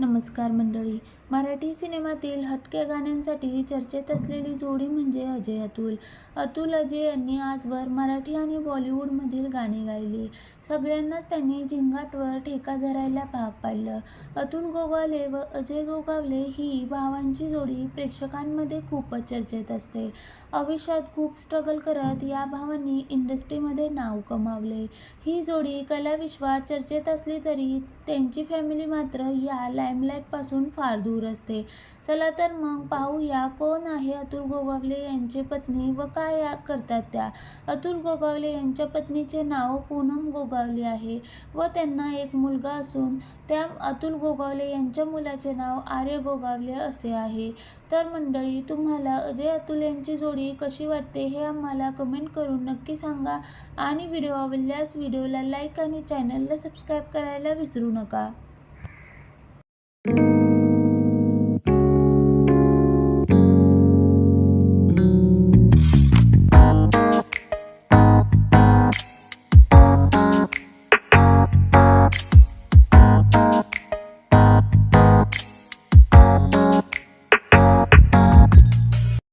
नमस्कार मंडळी. मराठी सिनेमातील हटक्या गाण्यांसाठी चर्चेत असलेली जोडी म्हणजे अजय अतुल. अतुल अजय यांनी आजवर मराठी आणि बॉलिवूडमधील गाणी गायली. सगळ्यांनाच त्यांनी झिंगाटवर ठेका धरायला भाग पाडलं. अतुल गोगावले व अजय गोगावले ही भावांची जोडी प्रेक्षकांमध्ये खूपच चर्चेत असते. आयुष्यात खूप स्ट्रगल करत या भावांनी इंडस्ट्रीमध्ये नाव कमावले. ही जोडी कलाविश्वात चर्चेत असली तरी त्यांची फॅमिली मात्र या लाईमलाईटपासून फार दूर असते. चला तर मग पाहूया कोण आहे अतुल गोगावले यांचे पत्नी व काय या- करतात त्या. अतुल गोगावले यांच्या पत्नीचे नाव पूनम गोगावले आहे व त्यांना एक मुलगा असून त्या अतुल गोगावले यांच्या मुलाचे नाव आर्य गोगावले असे आहे. तर मंडळी तुम्हाला अजय अतुल यांची जोडी कशी वाटते हे आम्हाला कमेंट करून नक्की सांगा आणि व्हिडिओ आवडल्यास व्हिडिओला लाईक आणि चॅनलला सबस्क्राईब करायला विसरू नका. thank you